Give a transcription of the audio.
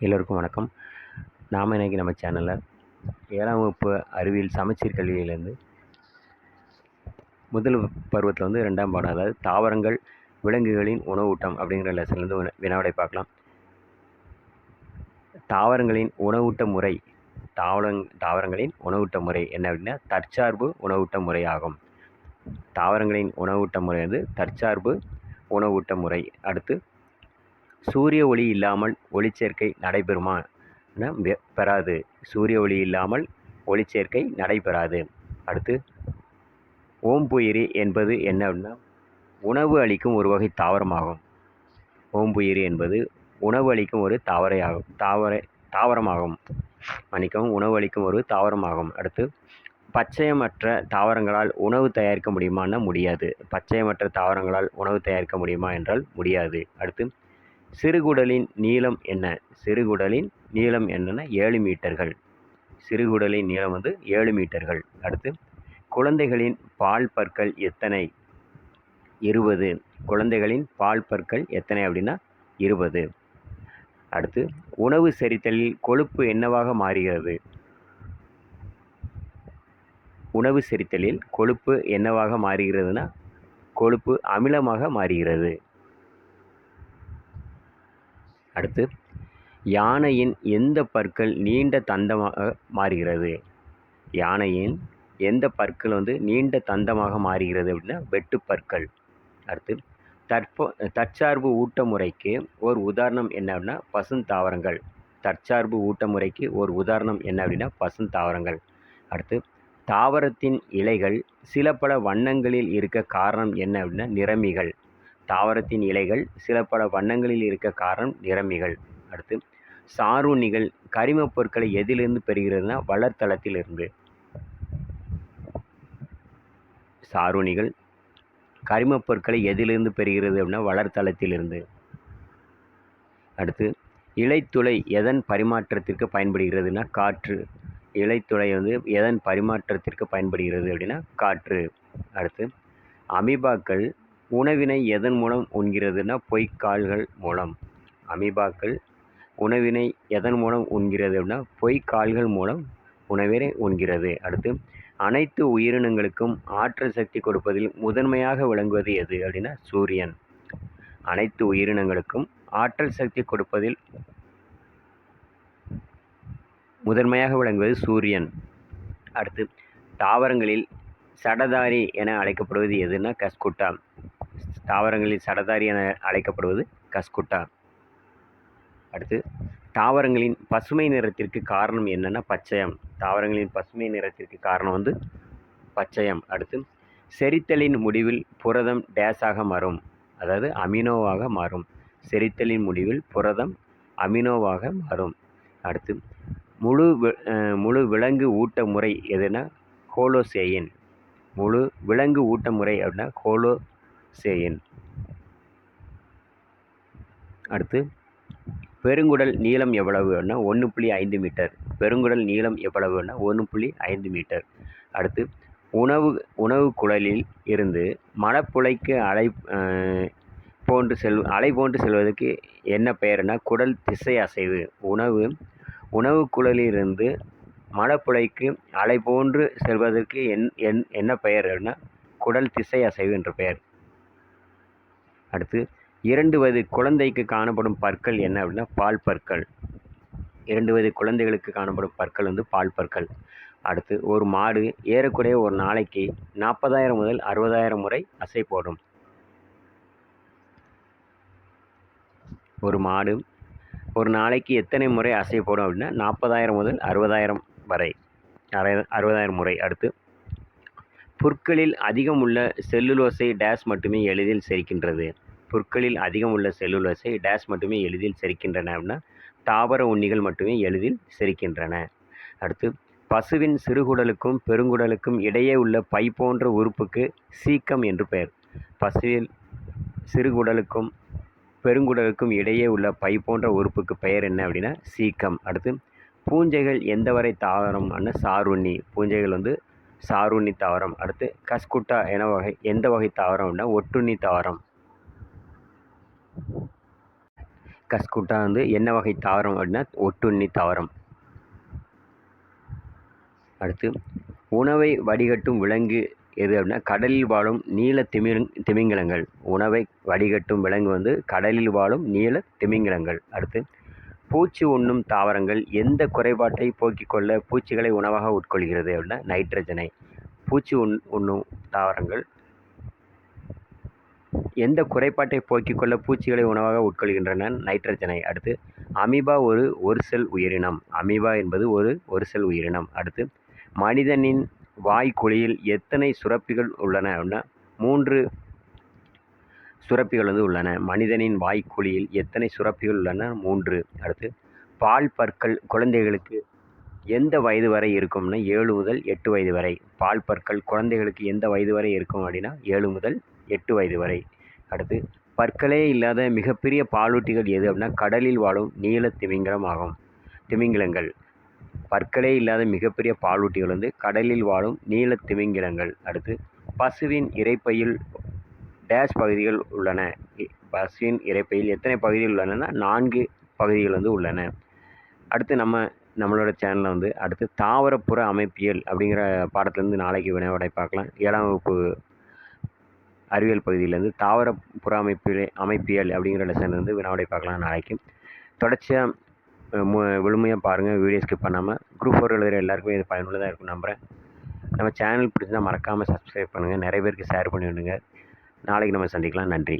எல்லோருக்கும் வணக்கம். நாம் இன்றைக்கி நம்ம சேனலில் ஏழாம் வகுப்பு அறிவியல் சமச்சீர் கல்வியிலேருந்து முதல் பருவத்தில் வந்து ரெண்டாம் பாடம் அதாவது தாவரங்கள் விலங்குகளின் உணவூட்டம் அப்படிங்கிற லெசன்லேருந்து வினாவிடை பார்க்கலாம். தாவரங்களின் உணவூட்ட முறை தாவரங் தாவரங்களின் உணவூட்ட முறை என்ன அப்படின்னா தற்சார்பு உணவூட்ட முறை ஆகும். தாவரங்களின் உணவூட்ட முறை வந்து தற்சார்பு உணவூட்ட முறை. அடுத்து சூரிய ஒளி இல்லாமல் ஒளிச்சேர்க்கை நடைபெறுமா? என பெறாது. சூரிய ஒளி இல்லாமல் ஒளிச்சேர்க்கை நடைபெறாது. அடுத்து ஓம்புயிரி என்பது என்ன அப்படின்னா உணவு அளிக்கும் ஒரு வகை தாவரமாகும். ஓம்புயிரி என்பது உணவு அளிக்கும் ஒரு தாவரையாகும். தாவர தாவரமாகும். மன்னிக்கவும் உணவு அளிக்கும் ஒரு தாவரமாகும். அடுத்து பச்சையமற்ற தாவரங்களால் உணவு தயாரிக்க முடியுமான்னா முடியாது. பச்சையமற்ற தாவரங்களால் உணவு தயாரிக்க முடியுமா? என்றால் முடியாது. அடுத்து சிறுகுடலின் நீளம் என்ன? சிறுகுடலின் நீளம் என்னன்னா ஏழு மீட்டர்கள். சிறுகுடலின் நீளம் வந்து ஏழு மீட்டர்கள். அடுத்து குழந்தைகளின் பால் பற்கள் எத்தனை? இருபது. குழந்தைகளின் பால் பற்கள் எத்தனை அப்படின்னா இருபது. அடுத்து உணவு செரித்தலில் கொழுப்பு என்னவாக மாறுகிறது? உணவு செரித்தலில் கொழுப்பு என்னவாக மாறுகிறதுனா கொழுப்பு அமிலமாக மாறுகிறது. அடுத்து யானையின் எந்த பற்கள் நீண்ட தந்தமாக மாறுகிறது? யானையின் எந்த பற்கள் வந்து நீண்ட தந்தமாக மாறுகிறது அப்படின்னா வெட்டுப்பற்கள் அடுத்து தற்போ தற்சார்பு ஊட்ட முறைக்கு ஒரு உதாரணம் என்ன அப்படின்னா பசுந்தாவரங்கள் தற்சார்பு ஊட்ட முறைக்கு ஒரு உதாரணம் என்ன அப்படின்னா பசுந்தாவரங்கள் அடுத்து தாவரத்தின் இலைகள் சில பல வண்ணங்களில் இருக்க காரணம் என்ன அப்படின்னா நிறமிகள். தாவரத்தின் இலைகள் சில பல வண்ணங்களில் இருக்க காரணம் நிறமிகள். அடுத்து சாருணிகள் கரிமப் பொருட்களை எதிலிருந்து பெறுகிறதுனா வளர்த்தளத்திலிருந்து. சாருணிகள் கரிமப் பொருட்களை எதிலிருந்து பெறுகிறது அப்படின்னா வளர்த்தளத்திலிருந்து. அடுத்து இலைத்துளை எதன் பரிமாற்றத்திற்கு பயன்படுகிறதுனா காற்று. இலைத்துளை வந்து எதன் பரிமாற்றத்திற்கு பயன்படுகிறது அப்படின்னா காற்று. அடுத்து அமீபாக்கள் உணவினை எதன் மூலம் உண்கிறதுனா பொய்க்கால்கள் மூலம்? அமீபாக்கள் உணவினை எதன் மூலம் உண்கிறது அப்படின்னா பொய்க்கால்கள் மூலம் உணவினை உண்கிறது. அடுத்து அனைத்து உயிரினங்களுக்கும் ஆற்றல் சக்தி கொடுப்பதில் முதன்மையாக விளங்குவது எது அப்படின்னா சூரியன். அனைத்து உயிரினங்களுக்கும் ஆற்றல் சக்தி கொடுப்பதில் முதன்மையாக விளங்குவது சூரியன். அடுத்து தாவரங்களில் சடதாரி என அழைக்கப்படுவது எதுனா கஸ்குட்டா. தாவரங்களில் சடதாரி என அழைக்கப்படுவது கஸ்குட்டா. அடுத்து தாவரங்களின் பசுமை நிறத்திற்கு காரணம் என்னென்னா பச்சையம். தாவரங்களின் பசுமை நிறத்திற்கு காரணம் வந்து பச்சையம். அடுத்து செரித்தலின் முடிவில் புரதம் டேஸாக மாறும். அதாவது அமினோவாக மாறும். செரித்தலின் முடிவில் புரதம் அமினோவாக மாறும். அடுத்து முழு வி- முழு விலங்கு ஊட்ட முறை எதுனா ஹோலோசேயின் முழு விலங்கு ஊட்ட முறை அப்படின்னா ஹோலோசேயின் அடுத்து பெருங்குடல் நீளம் எவ்வளவுன்னா ஒன்று புள்ளி ஐந்து மீட்டர். பெருங்குடல் நீளம் எவ்வளவுன்னா ஒன்று புள்ளி ஐந்து மீட்டர். அடுத்து உணவு உணவு குழலில் இருந்து மணப்புழைக்கு அலை போன்று செல் அலை போன்று செல்வதற்கு என்ன பெயர்னா குடல் திசை அசைவு. உணவு உணவு குழலிலிருந்து மலப்புழைக்கு அலை போன்று செல்வதற்கு என் என் என்ன பெயர்னா குடல் திசை அசைவு என்ற பெயர். அடுத்து இரண்டு வயது குழந்தைக்கு காணப்படும் பற்கள் என்ன அப்படின்னா பால் பற்கள். இரண்டு வயது குழந்தைகளுக்கு காணப்படும் பற்கள் வந்து பால் பற்கள். அடுத்து ஒரு மாடு ஏறக்குறைய ஒரு நாளைக்கு நாற்பதாயிரம் முதல் அறுபதாயிரம் முறை அசை போடும். ஒரு மாடு ஒரு நாளைக்கு எத்தனை முறை அசை போடும் அப்படின்னா நாற்பதாயிரம் முதல் அறுபதாயிரம் வரை. அறுபதாயிரம் முறை. அடுத்து புற்களில் அதிகம் உள்ள செல்லுலோசை டேஸ் மட்டுமே எளிதில் செரிக்கின்றது. புற்களில் அதிகம் உள்ள செல்லுலோஸை டேஸ் மட்டுமே எளிதில் செரிக்கின்றன அப்படின்னா தாவர உண்ணிகள் மட்டுமே எளிதில் செரிக்கின்றன. அடுத்து பசுவின் சிறுகுடலுக்கும் பெருங்குடலுக்கும் இடையே உள்ள பை போன்ற உறுப்புக்கு சீக்கம் என்று பெயர். பசுவில் சிறுகுடலுக்கும் பெருங்குடலுக்கும் இடையே உள்ள பை போன்ற உறுப்புக்கு பெயர் என்ன அப்படின்னா சீக்கம். அடுத்து பூஞ்சைகள் எந்த வரை தாவரம் அண்ணா சாருண்ணி. பூஞ்சைகள் வந்து சாருண்ணி தாவரம். அடுத்து கஸ்குட்டா என வகை எந்த வகை தாவரம் அப்படின்னா ஒட்டுண்ணி தாவரம். கஸ்குட்டா வந்து என்ன வகை தாவரம் அப்படின்னா ஒட்டுண்ணி தாவரம். அடுத்து உணவை வடிகட்டும் விலங்கு எது அப்படின்னா கடலில் வாழும் நீல திமிங் திமிங்கலங்கள். உணவை வடிகட்டும் விலங்கு வந்து கடலில் வாழும் நீல திமிங்கலங்கள். அடுத்து பூச்சி உண்ணும் தாவரங்கள் எந்த குறைபாட்டை போக்கிக் கொள்ள பூச்சிகளை உணவாக உட்கொள்கிறது அப்படின்னா நைட்ரஜனை. பூச்சி உண் உண்ணும் தாவரங்கள் எந்த குறைபாட்டை போக்கிக் கொள்ள பூச்சிகளை உணவாக உட்கொள்கின்றன? நைட்ரஜனை. அடுத்து அமீபா ஒரு ஒரு செல் உயிரினம். அமீபா என்பது ஒரு ஒரு செல் உயிரினம். அடுத்து மனிதனின் வாய்க்குழியில் எத்தனை சுரப்பிகள் உள்ளன? அப்படின்னா மூன்று சுரப்பிகள் வந்து உள்ளன. மனிதனின் வாய்க்குழியில் எத்தனை சுரப்பிகள் உள்ளன? மூன்று. அடுத்து பால் பற்கள் குழந்தைகளுக்கு எந்த வயது வரை இருக்கும்னா ஏழு முதல் எட்டு வயது வரை. பால் பற்கள் குழந்தைகளுக்கு எந்த வயது வரை இருக்கும்? அப்படின்னா ஏழு முதல் எட்டு வயது வரை. அடுத்து பற்களே இல்லாத மிகப்பெரிய பாலூட்டிகள் எது அப்படின்னா கடலில் வாழும் நீல திமிங்கலம் ஆகும். திமிங்கிலங்கள். பற்களே இல்லாத மிகப்பெரிய பாலூட்டிகள் வந்து கடலில் வாழும் நீல திமிங்கிலங்கள். அடுத்து பசுவின் இரைப்பையில் டேஷ் பகுதிகள் உள்ளன. இ- பசுவின் இரைப்பையில் எத்தனை பகுதிகள் உள்ளனன்னா நான்கு பகுதிகள் வந்து உள்ளன. அடுத்து நம்ம நம்மளோட சேனலில் வந்து அடுத்து தாவரப்புற அமைப்பியல் அப்படிங்கிற பாடத்துலேருந்து நாளைக்கு வினாவிடை பார்க்கலாம். ஏழாம் வகுப்பு அறிவியல் பகுதியிலேருந்து தாவரப்புற அமைப்பில் அமைப்பியல் அப்படிங்கிற லெசன்லேருந்து வினாவிடை பார்க்கலாம் நாளைக்கு. தொடர்ச்சியாக மு முழுமையாக பாருங்கள் வீடியோ ஸ்கிப் பண்ணாமல் குரூப் ஃபோர் எழுதுகிற எல்லாருக்குமே இது பயனுள்ளதாக இருக்கும் நம்புகிறேன் நம்ம சேனல் பிடிச்சிருந்தால் மறக்காமல் சப்ஸ்கிரைப் பண்ணுங்கள் நிறைய பேருக்கு ஷேர் பண்ணி விடுங்க. நாளைக்கு நம்ம சந்திக்கலாம். நன்றி.